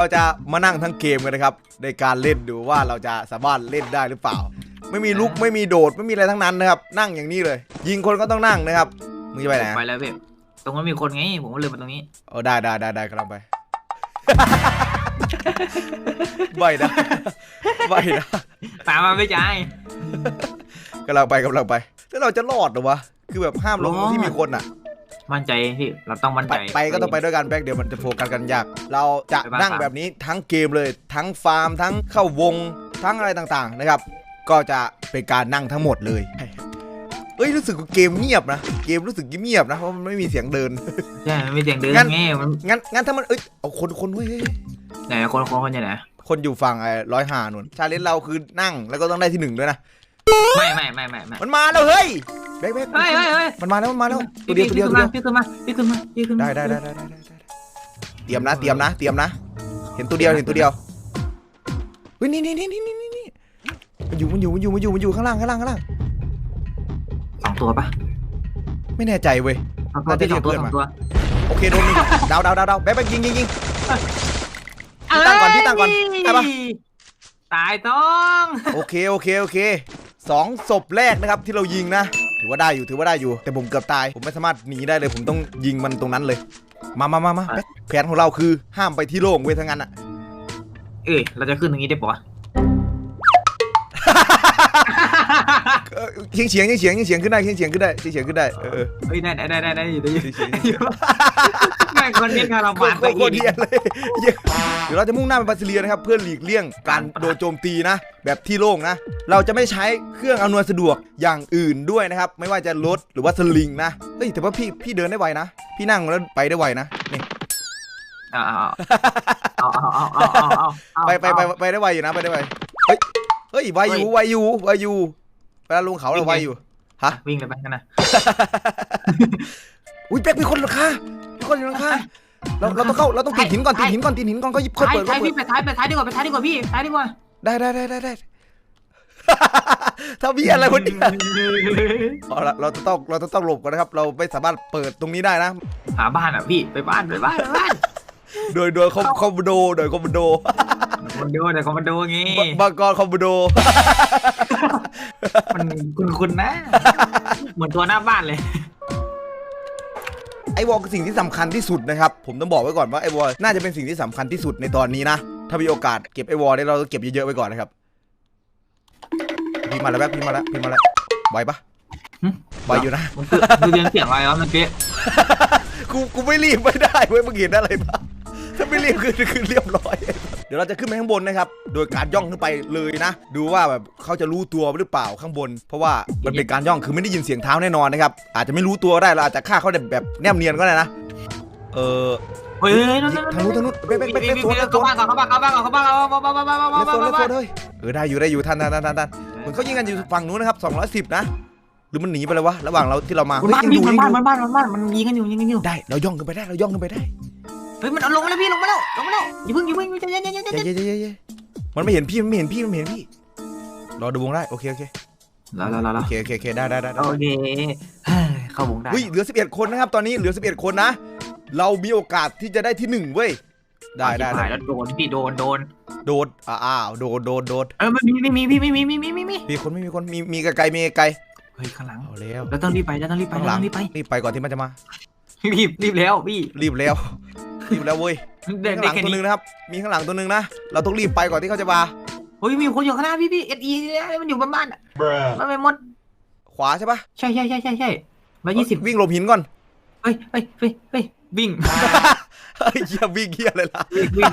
เราจะมานั่งทั้งเกมกันนะครับ ในการเล่นดูว่าเราจะสามารถเล่นได้หรือเปล่า ไม่มีลุกไม่มีโดดไม่มีอะไรทั้งนั้นนะครับ นั่งอย่างนี้เลย ยิงคนก็ต้องนั่งนะครับมึงจะไปไหนไปแล้วพี่ตรงนั้นมีคนไงผมก็เลยมาตรงนี้เออได้ได้ได้ได้กำลังไปไม่นะไม่นะตามมาไม่ใจาย กำลังไปกำลังไปแล้วเราจะรอดเหรอวะคือแบบห้ามลงรอด ที่มีคนอะ มั่นใจพี่เราต้องมั่นไปใจไปก็ต้องไปด้วยกันแบ็คเดี๋ยวมันจะโฟกัสกันยาก เราจะไปบ้านนั่งฟาร์มแบบนี้ทั้งเกมเลย ทั้งฟาร์ม ทั้งเข้าวง ทั้งอะไรต่างๆนะครับ ก็จะเป็นการนั่งทั้งหมดเลย เอ้ยรู้สึกว่าเกมเงียบนะ เกมรู้สึกเงียบนะเพราะมันไม่มีเสียงเดิน ใช่มันมีเสียงเดินงั้น ไงมันงั้นงั้นถ้ามันเอ้ยเอาคนคนเว้ย ไหนคนคนคนอยู่ไหนคนอยู่ฝั่งไอ้ร้อยห้านุ่นชาเลนจ์เราคือนั่งแล้วก็ต้องได้ที่หนึ่งด้วยนะ ไม่ไม่ไม่ไม่ไม่มันมาแล้วเฮ้ย แบ็คแบ็คเฮ้ยเฮ้ยเฮ้ยมันมาแล้วมันมาแล้วตัวพี่เดียวตัวพี่เดียวขึ้ตันวมาเดียวพี่ขึ้นมาพี่ขึ้นมาพี่ขึ้นมาได้ได้ได้ได้ได้ได้ได้เตรียมนะเตรียมนะเตรียมนะ เห็นตัวเดียวเห็นตัวเดียวเฮ้ยนี่นี่นี่นี่นี่นี่มันอยู่มันอยู่มันอยู่มันอยู่มันอยู่ข้างล่างข้างล่างข้างล่างสองตัวปะไม่แน่ใจเว้ยสองตัวพี่สองตัวสองตัวโอเคโดนหนึ่งดาวดาวดาวดาวแบ๊บแบ๊บยิงยิงยิงพี่ตั้งก่อนพี่ตั้งก่อนได้ปะตายต้อง โอเคโอเคโอเคสองศพแรกนะครับที่เรายิงนะ ถือว่าได้อยู่ถือว่าได้อยู่ แต่ผมเกือบตาย ผมไม่สามารถหนีได้เลย ผมต้องยิงมันตรงนั้นเลย มามามามาแบ๊บแผนของเราคือห้ามไปที่โล่งเว้ยทั้งนั้นอะ เอ้ยเราจะขึ้นตรงนี้ได้ปะวะเออเฉียงเฉียงเฉียงเฉียงขึ้นได้เฉียงเฉียงขึ้นได้เฉียงเฉียงขึ้นได้เออเออเฮ้ยได้ได้ได้ได้ได้อยู่ได้อยู่เฉียงไม่ คนนี้คาราโคบานตไปรโคอีตรกเดียนเลยเหี้ยเดี๋ยวเราจะมุ่งหน้าไปบาซิเลียนะครับเพื่อหลีกเลี่ยงการโดนโจมตีนะ แบบที่โล่งนะ เราจะไม่ใช้เครื่องอำนวยสะดวกอย่างอื่นด้วยนะครับ ไม่ว่าจะรถหรือว่าสลิงนะเฮ้ยแต่ว่าพี่พี่เดินได้ไวนะ พี่นั่งแล้วไปได้ไวนะนี่เอาเอาเอาเอาเอาเอาเอาเอา ไปไปไปไปได้ไวอยู่นะไปได้ไวเฮ้ยเฮ้ยไวอยู่ไวอยู่ไวอยู่เวลาลงเขาเราไวอยู่ฮะวิ่งเลยไปกันนะ อุ้ยแป๊กมีคนหลังคามี คนอยู่หลังคาเราเราต้องเข้าเราต้องตีหินก่อนตีหินก่อนตีหินก่อนก็ยิบค่อยท้ายเปิดค่ท้าอยยเปิพี่ดไปท้ายไปท้ายดีกว่าไปท้ายดีกว่าพี่ท้ายดีกว่าได้ได้ได้ได้ได้ ถ้ามีอะไรวันนี้เอาละเราจะต้องเราจะต้องหลบกันนะครับ เราไม่สามารถเปิดตรงนี้ได้นะ หาบ้านอะพี่ไปบ้านไปบ้านไปบ้านโดยโดยคอมคอมโบโดโดยคอมโบโดคอนโดเดี๋ยวคอนโดงี้บบังกรคอมโบโด มันคุณคุณนะ เหมือนตัวหน้าบ้านเลยไอ วอลคือสิ่งที่สำคัญที่สุดนะครับ ผมต้องบอกไว้ก่อนว่าไอวอลน่าจะเป็นสิ่งที่สำคัญที่สุดในตอนนี้นะ ถ้ามีโอกาสเก็บไอวอลได้เราต้องเก็บเยอะๆไว้ก่อนนะครับพี่มาแล้วแบ๊กพี่มาแล้วพี่มาแล้วไหวปะหึไหวอยู่นะมันคือคือเรียนเสียงอะไรวะเมื่อกี้กูกูไม่รีบไม่ได้เว้ยมึงเห็นอะไรปะถ้า ไม่รีบคือคือเรียบร้อย เดี๋ยวเราจะขึ้นไปข้างบนนะครับ โดยการย่องขึ้นไปเลยนะ ดูว่าแบบเขาจะรู้ตัวหรือเปล่าข้างบน เพราะว่ามันเป็นการย่องคือไม่ได้ยินเสียงเท้าแน่นอนนะครับ อาจจะไม่รู้ตัวก็ได้เราอาจจะฆ่าเขาแบบแนบเนียนก็ได้นะ เออเฮ้ยนั่นทางนู้นทางนู้นเบ๊กเบ๊กเบ๊กเบ๊กโซนเบ๊กโซเข้านบ้านก่อนเข้าบ้านเข้าบ้านก่อนเข้าบ้านเข้าบ้านเข้าบ้านเข้าบ้านเบ๊กโซนเข้าเบ๊กโซบ้านนเฮ้ยเออได้อยู่ได้อยู่ทันทันทันทันทันเหมือนเขายิงกันอยู่ฝั่งนู้นนะครับ210นะหรือมันหนีไปแล้ววะระหว่างเราที่เรามามันเฮ้ยบ้านยังอยู่มัยันงอบ้านยู่มันบ้านมันบ้านมันยิงกันอยู่ยิงกันอยู่ได้เราย่องขึ้นไปได้เราย่องขึ้นไปได้เฮ้ยมันเอาลงมาแล้วพี่ลงมาแล้วลงมาแล้วอย่าเพิ่งอย่าเพิ่งใจเย็นใจเย็นใจเย้เย็นเย้เย้เย้มันไม่เห็นพี่มันไม่เห็นพี่มันไม่เห็นพี่ รอดูวงได้โอเคโอเคแล้วแล้วแล้วโอเคโอเคโอเคได้ได้ได้ได้โอเคเข้าวงได้เฮ้ยเหลือ 11 คนนะครับตอนนี้เหลือ 11 คนนะ เรามีโอกาสที่จะได้ที่หนึ่งเว้ยได้ได้ได้แล้วโดนพี่โดนโดนโดดอ่าอ้าวโดดโดดโดดเออไม่มีไม่มีพี่ไม่มีไม่มีไม่มีมีคนไม่มีคนมีมีไกลๆมีไกลเฮ้ยข้างหลังๆเอาแล้วเราต้องรีบไปเราต้องรีบไปข้างหเราลังต้องรีบไปรีบไปก่อนที่มันจะมารีบรีบแล้วพี่รีบแล้ว รีบแล้วเว้ยเด็กข้างหลังแค่ตัวหนี้นึงนะครับ มีข้างหลังตัวหนึงนะ เราต้องรีบไปก่อนที่เขาจะมาเฮ้ยมีคนอยู่ข้างหน้าพี่พี่เอสีมันอยู่บนบ้านอะมันไม่หมดขวาใช่ปะใช่ใช่ใช่ใช่ใช่ร้อยยี่สิบวิ่งหลบหินก่อน เฮ้ยเฮ้ยเฮ้ยเฮ้ยวิ่ง เฮ้ยเหี้ยวิ่งเหี้ยอะไรล่ะ วิ่งวิ่ง